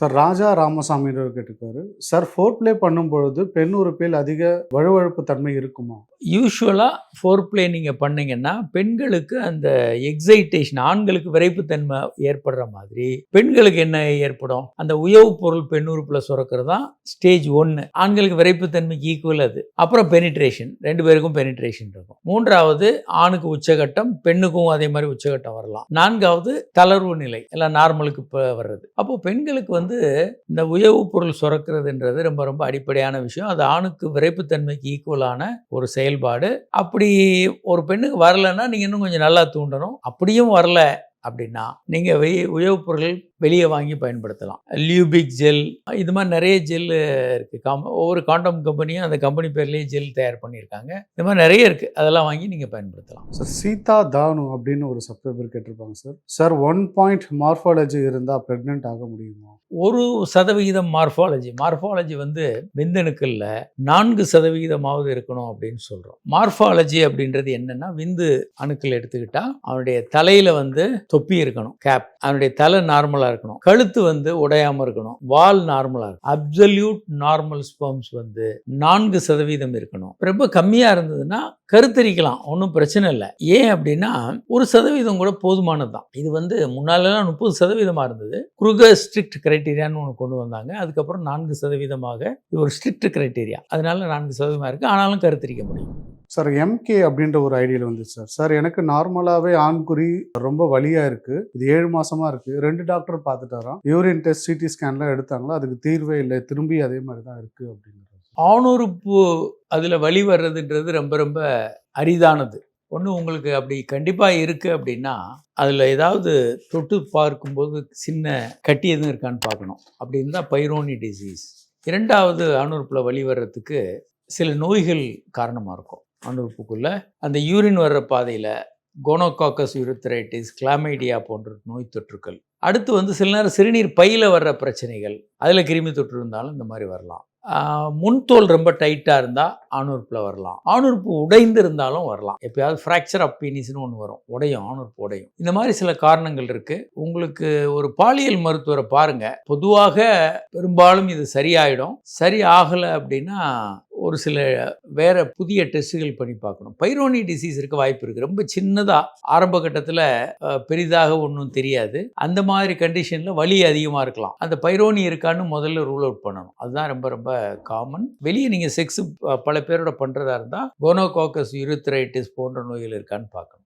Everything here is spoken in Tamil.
சார் ராஜா ராமசாமின்றவர் கேட்டிருக்காரு. சார் ஃபோர் ப்ளே பண்ணும் பொழுது பெண் உறுப்பில் அதிக வழுவழுப்பு தன்மை இருக்குமா? யூஸ்வலாக ஃபோர் பிளே நீங்கள் பண்ணிங்கன்னா பெண்களுக்கு அந்த எக்ஸைட்டேஷன் ஆண்களுக்கு விரைப்புத்தன்மை ஏற்படுற மாதிரி பெண்களுக்கு என்ன ஏற்படும்? அந்த உயவு பொருள் பெண் உறுப்பில் சுரக்கிறது தான் ஸ்டேஜ் ஒன்று ஆண்களுக்கு விரைப்புத்தன்மைக்கு ஈக்குவல் அது. அப்புறம் பெனிட்ரேஷன் ரெண்டு பேருக்கும் பெனிட்ரேஷன் இருக்கும். மூன்றாவது ஆணுக்கு உச்சகட்டம் பெண்ணுக்கும் அதே மாதிரி உச்சகட்டம் வரலாம். நான்காவது தளர்வு நிலை எல்லாம் நார்மலுக்கு இப்போ வர்றது. அப்போ பெண்களுக்கு வந்து இந்த உயவு பொருள் சுரக்கிறதுன்றது ரொம்ப ரொம்ப அடிப்படையான விஷயம். அது ஆணுக்கு விரைப்புத்தன்மைக்கு ஈக்குவலான ஒரு செயல் செயல்பாடு. அப்படி ஒரு பெண்ணுக்கு வரலைன்னா நீங்கள் இன்னும் கொஞ்சம் நல்லா தூண்டணும். அப்படியும் வரல அப்படின்னா நீங்கள் வெய் உயவுப் பொருள் வெளியே வாங்கி பயன்படுத்தலாம். லியூபிக் ஜெல் இது மாதிரி நிறைய ஜெல் இருக்குது காம் ஒவ்வொரு காண்டம் கம்பெனியும் அந்த கம்பெனி பேர்லேயே ஜெல் தயார் பண்ணியிருக்காங்க. இது மாதிரி நிறைய இருக்குது அதெல்லாம் வாங்கி நீங்கள் பயன்படுத்தலாம். சார் சீதா தானு அப்படின்னு ஒரு சப்ஸ்கிரைபர் கேட்டிருப்பாங்க sir sir one point morphology இருந்தால் ப்ரெக்னென்ட் ஆக முடியுமா? ஒரு சதவிகிதம் மார்ஃபாலஜி. மார்ஃபாலஜி வந்து விந்தணுக்களில் நான்கு சதவிகிதமாவது இருக்கணும் அப்படின்னு சொல்கிறோம் மார்ஃபாலஜி அப்படின்றது என்னென்னா விந்து அணுக்கள் எடுத்துக்கிட்டால் அவனுடைய தலையில் வந்து தொப்பி இருக்கணும் கேப் அவனுடைய தலை நார்மலாக இருக்கணும். கழுத்து வந்து உடையாமல் இருக்கணும் வால் நார்மலாக இருக்கும் அப்சல்யூட் நார்மல் ஸ்பம்ஸ் வந்து நான்கு சதவீதம் இருக்கணும். ரொம்ப கம்மியாக இருந்ததுன்னா கருத்தரிக்கலாம் ஒன்றும் பிரச்சனை இல்லை. ஏன் அப்படின்னா ஒரு சதவீதம் கூட போதுமானது தான் இது வந்து முன்னாலெல்லாம் முப்பது சதவீதமாக இருந்தது. குருக ஸ்ட்ரிக்ட் கிரைட்டீரியான்னு ஒன்று கொண்டு வந்தாங்க. அதுக்கப்புறம் நான்கு சதவீதமாக இது ஒரு ஸ்ட்ரிக்ட் கிரைட்டீரியா அதனால நான்கு சதவீதமாக இருக்குது ஆனாலும் கருத்தரிக்க முடியும். சார் எம்கே அப்படின்ற ஒரு ஐடியில் வந்து சார் சார் எனக்கு நார்மலாகவே ஆண்குறி ரொம்ப வலியாக இருக்குது இது ஏழு மாசமா இருக்குது ரெண்டு டாக்டர் பார்த்துட்டாராம். யூரின் டெஸ்ட் சிடி ஸ்கேன்லாம் எடுத்தாங்களா? அதுக்கு தீர்வே இல்லை. திரும்பி அதே மாதிரி தான் இருக்குது அப்படிங்கிறது ஆணுறுப்பு அதில் வழி வர்றதுன்றது ரொம்ப ரொம்ப அரிதானது. ஒன்று உங்களுக்கு அப்படி கண்டிப்பாக இருக்குது அப்படின்னா அதில் ஏதாவது தொட்டு பார்க்கும்போது சின்ன கட்டி எதுவும் இருக்கான்னு பார்க்கணும். அப்படி இருந்தால் பைரோனி டிசீஸ். இரண்டாவது அணுறுப்பில் வழி வர்றதுக்கு சில நோய்கள் காரணமாக இருக்கும். அணுறுப்புக்குள்ளே அந்த யூரின் வர்ற பாதையில் கோனோகாக்கஸ் யூரித்ரைட்டிஸ் கிளாமைடியா போன்ற நோய் தொற்றுக்கள். அடுத்து வந்து சில நேரம் சிறுநீர் பையில் வர்ற பிரச்சனைகள். அதில் கிருமி தொற்று இருந்தாலும் இந்த மாதிரி வரலாம். முன்தோல் ரொம்ப டைட்டாக இருந்தால் ஆணுறுப்பில் வரலாம். ஆணுறுப்பு உடைந்து இருந்தாலும் வரலாம். எப்பயாவது ஃப்ராக்சர் ஆஃப் பீனிஸ்னு ஒன்று வரும். உடையும் ஆணுறுப்பு உடையும். இந்த மாதிரி சில காரணங்கள் இருக்குது உங்களுக்கு ஒரு பாலியல் மருத்துவரை பாருங்கள் பொதுவாக பெரும்பாலும் இது சரியாயிடும். சரி ஆகலை அப்படின்னா ஒரு சில வேற புதிய டெஸ்ட்டுகள் பண்ணி பார்க்கணும். பைரோனி டிசீஸ் இருக்க வாய்ப்பு இருக்குது ரொம்ப சின்னதாக ஆரம்ப கட்டத்தில் பெரிதாக ஒன்றும் தெரியாது. அந்த மாதிரி கண்டிஷனில் வலி அதிகமாக இருக்கலாம். அந்த பைரோனி இருக்கான்னு முதல்ல ரூல் அவுட் பண்ணணும். அதுதான் ரொம்ப ரொம்ப காமன் வெளியே நீங்கள் செக்ஸ் பல பேரோட பண்ணுறதா இருந்தால் கோனோகாக்கஸ் யூரித்ரைட்டிஸ் போன்ற நோய்கள் இருக்கான்னு பார்க்கணும்.